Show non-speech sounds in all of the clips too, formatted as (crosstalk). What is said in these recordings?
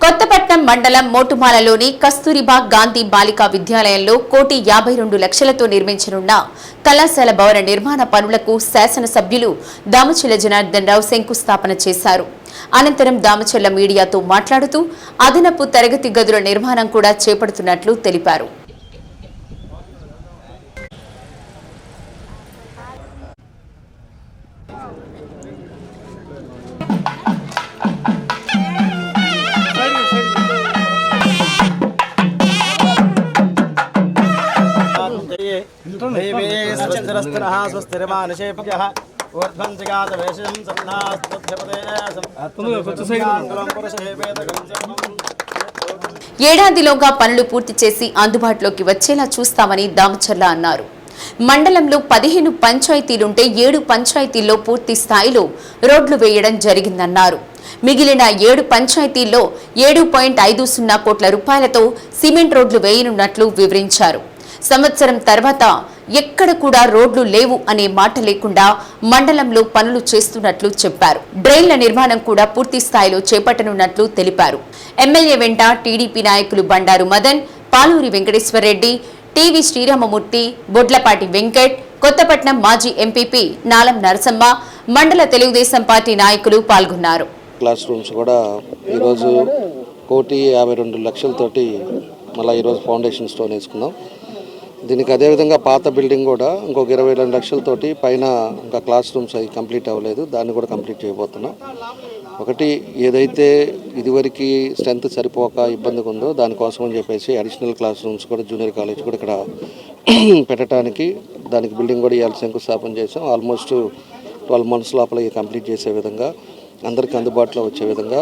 కొత్తపట్నం మండలం మోటుమాలలోని కస్తూరిబా గాంధీ బాలికా విద్యాలయంలో కోటి యాభై రెండు లక్షలతో నిర్మించనున్న కళాశాల భవన నిర్మాణ పనులకు శాసనసభ్యులు దామచల జనార్దన్ రావు శంకుస్థాపన చేశారు. అనంతరం దామచల్ల మీడియాతో మాట్లాడుతూ అదనపు తరగతి గదుల నిర్మాణం కూడా చేపడుతున్నట్లు తెలిపారు. ఏడాదిలోగా పనులు పూర్తి చేసి అందుబాటులోకి వచ్చేలా చూస్తామని దామచర్ల అన్నారు. మండలంలో పదిహేను పంచాయతీలుంటే ఏడు పంచాయతీల్లో పూర్తి స్థాయిలో రోడ్లు వేయడం జరిగిందన్నారు. మిగిలిన ఏడు పంచాయతీల్లో ఏడు పాయింట్ ఐదు సున్నా కోట్ల రూపాయలతో సిమెంట్ రోడ్లు వేయనున్నట్లు వివరించారు. సంవత్సరం తర్వాత ఎక్కడ కూడా రోడ్లు లేవు అనే మాట లేకుండా మండలంలో పనులు చేస్తున్నట్లు చెప్పారు. డ్రైన్ల నిర్మాణం కూడా పూర్తి స్థాయిలో చేపట్టనున్నట్లు తెలిపారు. ఎమ్మెల్యే వెంట టీడీపీ నాయకులు బండారు మదన్ పాలూరి వెంకటేశ్వరరెడ్డి టీవీ శ్రీరామమూర్తి బొడ్లపాటి వెంకట్ కొత్తపట్నం మాజీ ఎంపీపీ నాలం నరసమ్మ మండల తెలుగుదేశం పార్టీ నాయకులు పాల్గొన్నారు. క్లాస్ రూమ్స్ కూడా ఈరోజు కోటి యాభై రెండు లక్షలతోటి మళ్ళీ ఈరోజు ఫౌండేషన్ స్టోన్ వేసుకున్నాం. దీనికి అదేవిధంగా పాత బిల్డింగ్ కూడా ఇంకొక ఇరవై రెండు లక్షలతోటి పైన ఇంకా క్లాస్ రూమ్స్ అవి కంప్లీట్ అవ్వలేదు. దాన్ని కూడా కంప్లీట్ చేయబోతున్నాం. ఒకటి ఏదైతే ఇదివరకు స్ట్రెంత్ సరిపోక ఇబ్బందిగా ఉందో దానికోసం అని చెప్పేసి అడిషనల్ క్లాస్ రూమ్స్ కూడా జూనియర్ కాలేజ్ కూడా ఇక్కడ (clears throat) పెట్టడానికి దానికి బిల్డింగ్ కూడా ఇవాళ శంకుస్థాపన చేసాం ఆల్మోస్ట్ ట్వెల్వ్ మంత్స్ లోపల ఇది కంప్లీట్ చేసే విధంగా అందరికీ అందుబాటులో వచ్చే విధంగా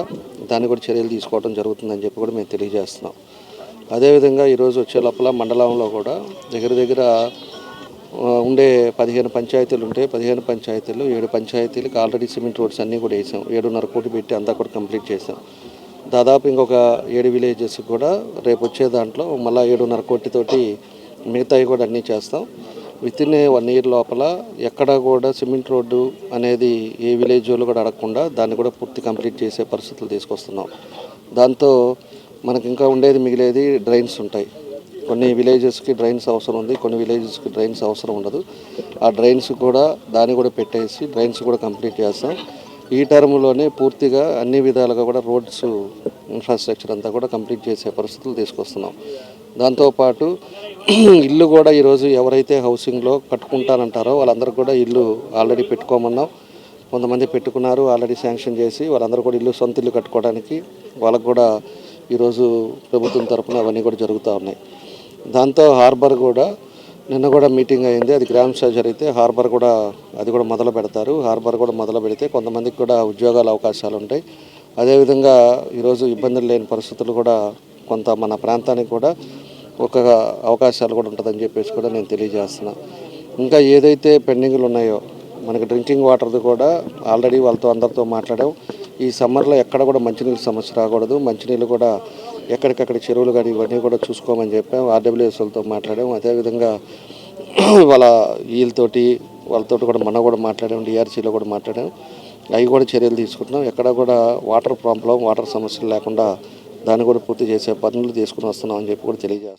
దాన్ని కూడా చర్యలు తీసుకోవడం జరుగుతుందని చెప్పి కూడా మేము తెలియజేస్తున్నాం. అదేవిధంగా ఈరోజు వచ్చే లోపల మండలంలో కూడా దగ్గర దగ్గర ఉండే పదిహేను పంచాయతీలు ఉంటే పదిహేను పంచాయతీలు ఏడు పంచాయతీలకు ఆల్రెడీ సిమెంట్ రోడ్స్ అన్నీ కూడా వేసాం. ఏడున్నర కోటి పెట్టి అంతా కూడా కంప్లీట్ చేసాం. దాదాపు ఇంకొక ఏడు విలేజెస్ కూడా రేపు వచ్చే దాంట్లో మళ్ళీ ఏడున్నర కోటితోటి మిగతాయి కూడా అన్నీ చేస్తాం. విత్ ఇన్ వన్ ఇయర్ లోపల ఎక్కడ కూడా సిమెంట్ రోడ్డు అనేది ఏ విలేజ్ వాళ్ళు కూడా అడగకుండా దాన్ని కూడా పూర్తి కంప్లీట్ చేసే పరిస్థితులు తీసుకొస్తున్నాం. దాంతో మనకి ఇంకా ఉండేది మిగిలేది డ్రైన్స్ ఉంటాయి. కొన్ని విలేజెస్కి డ్రైన్స్ అవసరం ఉంది కొన్ని విలేజెస్కి డ్రైన్స్ అవసరం ఉండదు. ఆ డ్రైన్స్ కూడా దాన్ని కూడా పెట్టేసి డ్రైన్స్ కూడా కంప్లీట్ చేస్తాం. ఈ టర్మ్లోనే పూర్తిగా అన్ని విధాలుగా కూడా రోడ్స్ ఇన్ఫ్రాస్ట్రక్చర్ అంతా కూడా కంప్లీట్ చేసే పరిస్థితులు తీసుకొస్తున్నాం. దాంతోపాటు ఇల్లు కూడా ఈరోజు ఎవరైతే హౌసింగ్లో కట్టుకుంటానంటారో వాళ్ళందరూ కూడా ఇల్లు ఆల్రెడీ పెట్టుకోమన్నాం. కొంతమంది పెట్టుకున్నారు ఆల్రెడీ శాంక్షన్ చేసి వాళ్ళందరూ కూడా ఇల్లు సొంత ఇల్లు కట్టుకోవడానికి వాళ్ళకు కూడా ఈరోజు ప్రభుత్వం తరపున అవన్నీ కూడా జరుగుతూ ఉన్నాయి. దాంతో హార్బర్ కూడా నిన్న కూడా మీటింగ్ అయింది. అది గ్రామ సభ జరిగితే హార్బర్ కూడా అది కూడా మొదలు పెడతారు. హార్బర్ కూడా మొదలు పెడితే కొంతమందికి కూడా ఉద్యోగాల అవకాశాలు ఉంటాయి. అదేవిధంగా ఈరోజు ఇబ్బందులు లేని పరిస్థితులు కూడా కొంత మన ప్రాంతానికి కూడా ఒక అవకాశాలు కూడా ఉంటుందని చెప్పేసి కూడా నేను తెలియజేస్తున్నా. ఇంకా ఏదైతే పెండింగ్లు ఉన్నాయో మనకి డ్రింకింగ్ వాటర్ది కూడా ఆల్రెడీ వాళ్ళతో అందరితో మాట్లాడాం. ఈ సమ్మర్లో ఎక్కడ కూడా మంచినీళ్ళ సమస్య రాకూడదు. మంచినీళ్ళు కూడా ఎక్కడికక్కడ చెరువులు కానీ ఇవన్నీ కూడా చూసుకోమని చెప్పాం. ఆర్డబ్ల్యూఎస్ఎల్తో మాట్లాడాము. అదేవిధంగా వాళ్ళ వీళ్ళతోటి వాళ్ళతో కూడా మనం కూడా మాట్లాడాం డిఆర్సీలో కూడా మాట్లాడాం అవి కూడా చర్యలు తీసుకుంటున్నాం. ఎక్కడ కూడా వాటర్ ప్రాబ్లం వాటర్ సమస్యలు లేకుండా దాన్ని కూడా పూర్తి చేసే పనులు తీసుకుని వస్తున్నాం అని చెప్పి కూడా తెలియజేస్తాం